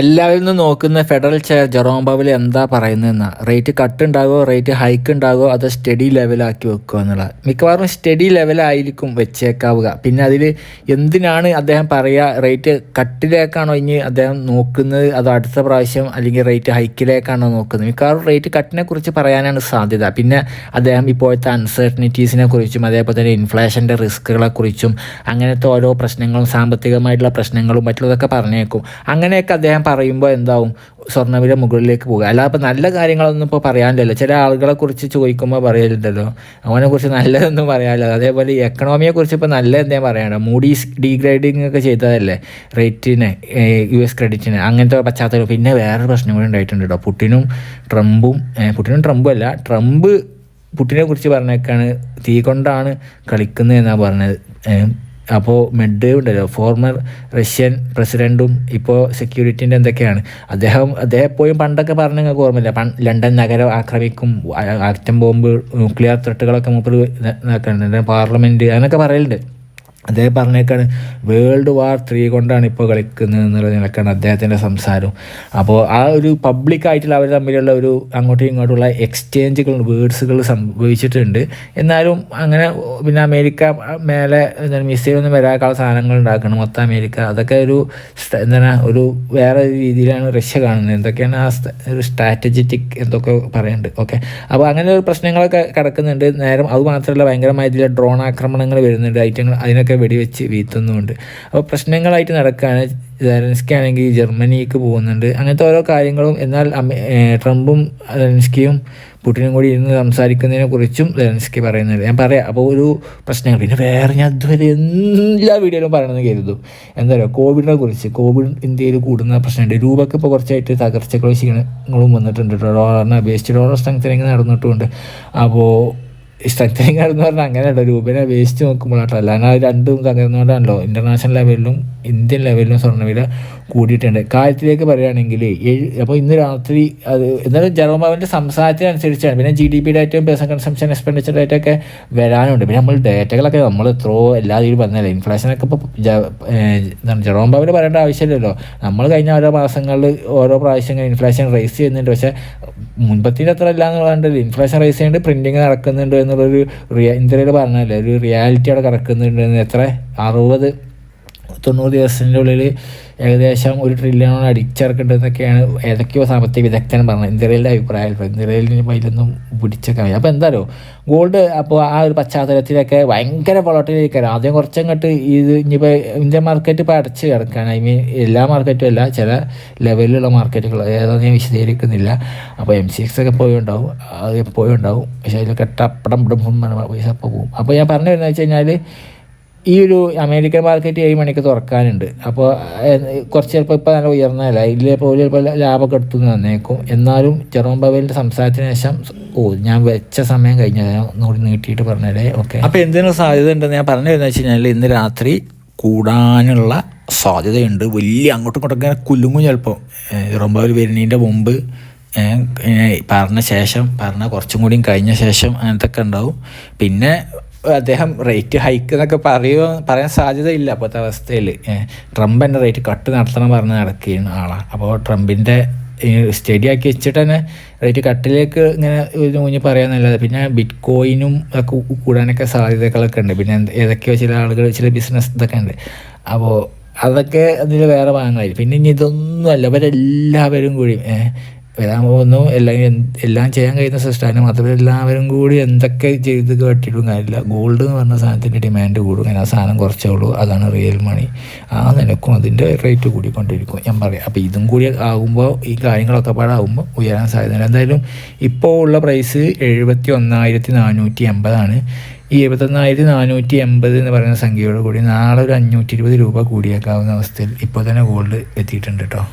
എല്ലാവരും നിന്ന് നോക്കുന്ന ഫെഡറൽ ചെയർ ജെറോം പവൽ എന്താ പറയുന്നതെന്നാ? റേറ്റ് കട്ട് ഉണ്ടാകുമോ റേറ്റ് ഹൈക്ക് ഉണ്ടാകുമോ അത് സ്റ്റഡി ലെവലാക്കി വെക്കുക എന്നുള്ളത് മിക്കവാറും സ്റ്റഡി ലെവലായിരിക്കും വെച്ചേക്കാവുക. പിന്നെ അതിൽ എന്തിനാണ് അദ്ദേഹം പറയുക റേറ്റ് കട്ടിലേക്കാണോ ഇനി അദ്ദേഹം നോക്കുന്നത്? അത് അടുത്ത പ്രാവശ്യം അല്ലെങ്കിൽ റേറ്റ് ഹൈക്കിലേക്കാണോ നോക്കുന്നത്? മിക്കവാറും റേറ്റ് കട്ടിനെ കുറിച്ച് പറയാനാണ് സാധ്യത. പിന്നെ അദ്ദേഹം ഇപ്പോഴത്തെ അൺസർട്ടനിറ്റീസിനെ കുറിച്ചും അതേപോലെ തന്നെ ഇൻഫ്ലേഷന്റെ റിസ്ക്കുകളെ കുറിച്ചും അങ്ങനത്തെ ഓരോ പ്രശ്നങ്ങളും സാമ്പത്തികമായിട്ടുള്ള പ്രശ്നങ്ങളും മറ്റുള്ളതൊക്കെ പറഞ്ഞേക്കും. അങ്ങനെയൊക്കെ അദ്ദേഹം പറയുമ്പോൾ എന്താവും? സ്വർണവില മുകളിലേക്ക് പോകുക അല്ലാതെ നല്ല കാര്യങ്ങളൊന്നും ഇപ്പോൾ പറയാനില്ലല്ലോ. ചില ആളുകളെ കുറിച്ച് ചോദിക്കുമ്പോൾ പറയലുണ്ടല്ലോ. അവനെ കുറിച്ച് നല്ലതൊന്നും പറയാനില്ല. അതേപോലെ ഈ എക്കണോമിയെ കുറിച്ച് ഇപ്പോൾ നല്ല എന്തേ പറയണം? മൂഡീസ് ഡീഗ്രേഡിങ് ഒക്കെ ചെയ്തതല്ലേ? റേറ്റിന് യു എസ് ക്രെഡിറ്റിന് അങ്ങനത്തെ പശ്ചാത്തലം. പിന്നെ വേറെ പ്രശ്നം കൂടി ഉണ്ടായിട്ടുണ്ട് കേട്ടോ. പുട്ടിനും ട്രംപും പുട്ടിനും ട്രംപും അല്ല. ട്രംപ് പുട്ടിനെ കുറിച്ച് പറഞ്ഞേക്കാണ്. തീ കൊണ്ടാണ് കളിക്കുന്നത് എന്നാണ് പറഞ്ഞത് അപ്പോൾ മെഡ്വേവ് ഉണ്ടല്ലോ ഫോർമർ റഷ്യൻ പ്രസിഡന്റും ഇപ്പോൾ സെക്യൂരിറ്റീന്റെ എന്തൊക്കെയാണ്? അദ്ദേഹം അദ്ദേഹം എപ്പോഴും പണ്ടൊക്കെ പറഞ്ഞ നിങ്ങൾക്ക് ഓർമ്മയില്ല? പണ്ട് ലണ്ടൻ നഗരം ആക്രമിക്കും ആറ്റം ബോംബ് ന്യൂക്ലിയർ ത്രെട്ടുകളൊക്കെ മൂപ്പർ ഇതാക്കുന്നുണ്ട് പാർലമെന്റ് അങ്ങനെയൊക്കെ പറയലുണ്ട്. അദ്ദേഹം പറഞ്ഞേക്കാണ് വേൾഡ് വാർ ത്രീ കൊണ്ടാണ് ഇപ്പോൾ കളിക്കുന്നത് എന്നുള്ള നിലക്കാണ് അദ്ദേഹത്തിന്റെ സംസാരം. അപ്പോൾ ആ ഒരു പബ്ലിക്കായിട്ടുള്ള അവർ തമ്മിലുള്ള ഒരു അങ്ങോട്ടും ഇങ്ങോട്ടുള്ള എക്സ്ചേഞ്ചുകൾ വേർഡ്സുകൾ സംഭവിച്ചിട്ടുണ്ട്. എന്നാലും അങ്ങനെ പിന്നെ അമേരിക്ക മേലെ മിസൈലൊന്നും വരാക്കാനുള്ള സാധനങ്ങൾ ഉണ്ടാക്കണം. മൊത്തം അമേരിക്ക. അതൊക്കെ ഒരു എന്താണ് ഒരു വേറെ രീതിയിലാണ് റഷ്യ കാണുന്നത്. എന്തൊക്കെയാണ് ആ ഒരു സ്ട്രാറ്റജിറ്റിക് എന്തൊക്കെ പറയുന്നുണ്ട്. ഓക്കെ. അപ്പോൾ അങ്ങനെ ഒരു പ്രശ്നങ്ങളൊക്കെ കിടക്കുന്നുണ്ട്. നേരം അതുമാത്രമല്ല ഭയങ്കരമായ ഇതിൽ ഡ്രോൺ ആക്രമണങ്ങൾ വരുന്നുണ്ട്. ഐറ്റങ്ങൾ അതിനൊക്കെ വെടിവെച്ച് വീഴ്ത്തുന്നുമുണ്ട് അപ്പോൾ പ്രശ്നങ്ങളായിട്ട് നടക്കുകയാണ് സെലൻസ്കി ആണെങ്കിൽ ജർമ്മനിക്ക് പോകുന്നുണ്ട്. അങ്ങനത്തെ ഓരോ കാര്യങ്ങളും എന്നാൽ ട്രംപും സെലൻസ്കിയും പുടിനും കൂടി ഇരുന്ന് സംസാരിക്കുന്നതിനെ കുറിച്ചും സെലൻസ്കി പറയുന്നുണ്ട്. ഞാൻ പറയാം. അപ്പോൾ ഒരു പ്രശ്നങ്ങൾ. പിന്നെ വേറെ ഞാൻ ഇതുവരെ എല്ലാ വീഡിയോയിലും പറയണമെന്ന് കരുതും എന്താ പറയുക? കോവിഡിനെ കുറിച്ച്. കോവിഡ് ഇന്ത്യയിൽ കൂടുന്ന പ്രശ്നമുണ്ട്. രൂപയ്ക്ക് ഇപ്പോൾ കുറച്ചായിട്ട് തകർച്ചകളും ക്ഷീണങ്ങളും വന്നിട്ടുണ്ട് ഡോളറിനെ അപേക്ഷിച്ച് ഡോളർ സ്ട്രെങ്തനിങ് നടന്നിട്ടുമുണ്ട്. അപ്പോൾ സ്ട്രെങ്തനിങ് എന്ന് പറഞ്ഞാൽ അങ്ങനെയല്ല. രൂപനെ നോക്കുമ്പോൾ കേട്ടോ അല്ലാതെ അത് രണ്ടും തകർന്നുകൊണ്ടാണല്ലോ ഇന്റർനാഷണൽ ലെവലിലും ഇന്ത്യൻ ലെവലിലും സ്വർണവില കൂടിയിട്ടുണ്ട്. കാര്യത്തിലേക്ക് പറയുകയാണെങ്കിൽ അപ്പോൾ ഇന്ന് രാത്രി അത് എന്നാലും ജർമ്മന്റെ സംസാരത്തിനനുസരിച്ചാണ്. പിന്നെ ജി ഡി പി ഡേറ്റയും പേഴ്സൺ കൺസംഷൻ എക്സ്പെൻഡിച്ചർ ഡേറ്റ ഒക്കെ വരാനുണ്ട്. പിന്നെ നമ്മൾ ഡേറ്റകളൊക്കെ നമ്മൾ എത്രയോ എല്ലാ രീതിയിലും പറഞ്ഞല്ലേ. ഇൻഫ്ലേഷനൊക്കെ ഇപ്പോൾ എന്താണ് പവൽ പറയേണ്ട ആവശ്യമില്ലല്ലോ. നമ്മൾ കഴിഞ്ഞ ഓരോ മാസങ്ങളിൽ ഓരോ പ്രാവശ്യം ഇൻഫ്ലേഷൻ റേസ് ചെയ്യുന്നുണ്ട്. പക്ഷേ മുൻപത്തിന്റെ അത്ര അല്ല എന്ന് പറഞ്ഞിട്ട് ഇൻഫ്ലേഷൻ റൈസ് ചെയ്യുന്നുണ്ട് പ്രിന്റിങ് നടക്കുന്നുണ്ട് എന്നുള്ളൊരു റിയ ഇന്ത്യയിൽ പറഞ്ഞല്ലേ ഒരു റിയാലിറ്റി അവിടെ കിടക്കുന്നുണ്ട് എത്ര? അറുപത് തൊണ്ണൂറ് ദിവസത്തിന്റെ ഉള്ളിൽ ഏകദേശം ഒരു ട്രില്യണോട് അടിച്ചിറക്കേണ്ടതെന്നൊക്കെയാണ് ഏതൊക്കെയോ സാമ്പത്തിക വിദഗ്ധൻ പറഞ്ഞത്. ഇന്ത്യയിലെ അഭിപ്രായം ഇന്ത്യയിലെ അതിലൊന്നും പിടിച്ചൊക്കെ മതി അപ്പോൾ എന്തായാലും ഗോൾഡ് അപ്പോൾ ആ ഒരു പശ്ചാത്തലത്തിലൊക്കെ ഭയങ്കര പൊളട്ടിലേക്കാണ് ആദ്യം കുറച്ചങ്ങോട്ട് ഇത് ഇനിയിപ്പോൾ ഇന്ത്യൻ മാർക്കറ്റ് ഇപ്പോൾ അടച്ച് കിടക്കുകയാണ് ഐ മീൻ എല്ലാ മാർക്കറ്റും അല്ല ചില ലെവലിലുള്ള മാർക്കറ്റുകൾ ഏതാണെന്ന് ഞാൻ വിശദീകരിക്കുന്നില്ല. അപ്പോൾ എം സി എക്സ് ഒക്കെ പോയി ഉണ്ടാവും അത് പോയി ഉണ്ടാവും പക്ഷേ അതിലൊക്കെ ടപ്പടം പിടും പൈസ അപ്പോൾ പോകും അപ്പോൾ ഞാൻ പറഞ്ഞു വരുന്നത് വെച്ച് കഴിഞ്ഞാൽ ഈ ഒരു അമേരിക്കൻ മാർക്കറ്റ് ഏഴ് മണിക്ക് തുറക്കാനുണ്ട്. അപ്പോൾ കുറച്ച് ചിലപ്പോൾ ഇപ്പോൾ നല്ല ഉയർന്നതല്ല ഇതിൽ പോലും ചിലപ്പോൾ ലാഭമൊക്കെ എടുത്തു തന്നേക്കും. എന്നാലും ജെറോം പവേലിന്റെ സംസാരത്തിന് ശേഷം ഓ ഞാൻ വെച്ച സമയം കഴിഞ്ഞാൽ ഒന്നുകൂടി നീട്ടിയിട്ട് പറഞ്ഞല്ലേ ഓക്കെ. അപ്പോൾ എന്തിനും സാധ്യത ഉണ്ടെന്ന് ഞാൻ പറഞ്ഞു വരുന്നത് വെച്ച് കഴിഞ്ഞാൽ ഇന്ന് രാത്രി കൂടാനുള്ള സാധ്യതയുണ്ട്. വലിയ അങ്ങോട്ടും ഇങ്ങോട്ടും ഇങ്ങനെ കുലുങ്ങും ചിലപ്പോൾ ജെറോം പവേൽ വരുന്നതിന്റെ മുമ്പ് പറഞ്ഞ ശേഷം പറഞ്ഞ കുറച്ചും കൂടിയും കഴിഞ്ഞ ശേഷം അങ്ങനത്തെ ഒക്കെ ഉണ്ടാവും. പിന്നെ അദ്ദേഹം റേറ്റ് ഹൈക്ക് എന്നൊക്കെ പറയുമോ പറയാൻ സാധ്യതയില്ല അപ്പോഴത്തെ അവസ്ഥയിൽ. ട്രംപ് തന്നെ റേറ്റ് കട്ട് നടത്തണം പറഞ്ഞ് നടക്കുകയാണ് ആളാണ് അപ്പോൾ ട്രംപിന്റെ സ്റ്റഡി ആക്കി വെച്ചിട്ട് തന്നെ റേറ്റ് കട്ടിലേക്ക് ഇങ്ങനെ ഒരു പറയാൻ നല്ലത്. പിന്നെ ബിറ്റ് കോയിനും ഒക്കെ കൂടാനൊക്കെ സാധ്യതകളൊക്കെ ഉണ്ട്. പിന്നെ ഏതൊക്കെയോ ചില ആളുകൾ ചില ബിസിനസ് ഇതൊക്കെ ഉണ്ട്. അപ്പോൾ അതൊക്കെ അതിൽ വേറെ ഭാഗങ്ങളായി പിന്നെ ഇനി ഇതൊന്നും അല്ല ഇവരെല്ലാവരും കൂടി വരാൻ പോകുന്നു. എല്ലാം എല്ലാം ചെയ്യാൻ കഴിയുന്ന സിസ്റ്റാണ് മാത്രമല്ല എല്ലാവരും കൂടി എന്തൊക്കെ ചെയ്ത് കേട്ടിട്ടും കാര്യമില്ല. ഗോൾഡ് എന്ന് പറഞ്ഞ സാധനത്തിന്റെ ഡിമാൻഡ് കൂടും. അങ്ങനെ ആ സാധനം കുറച്ചേ ഉള്ളൂ. അതാണ് റിയൽ മണി ആ നിലക്കും അതിന്റെ റേറ്റ് കൂടിക്കൊണ്ടിരിക്കും. ഞാൻ പറയാം. അപ്പോൾ ഇതും കൂടി ആകുമ്പോൾ ഈ കാര്യങ്ങളൊക്കെ പാടാകുമ്പോൾ ഉയരാൻ സാധ്യതയുണ്ട്. എന്തായാലും ഇപ്പോൾ ഉള്ള പ്രൈസ് എഴുപത്തി ഒന്നായിരത്തി നാനൂറ്റി എൺപതാണ് ഈ എഴുപത്തൊന്നായിരത്തി നാനൂറ്റി എൺപത് എന്ന് പറയുന്ന സംഖ്യയോട് കൂടി നാളെ ഒരു അഞ്ഞൂറ്റി ഇരുപത് രൂപ കൂടിയേക്കാവുന്ന അവസ്ഥയിൽ ഇപ്പോൾ തന്നെ ഗോൾഡ് എത്തിയിട്ടുണ്ട് കേട്ടോ.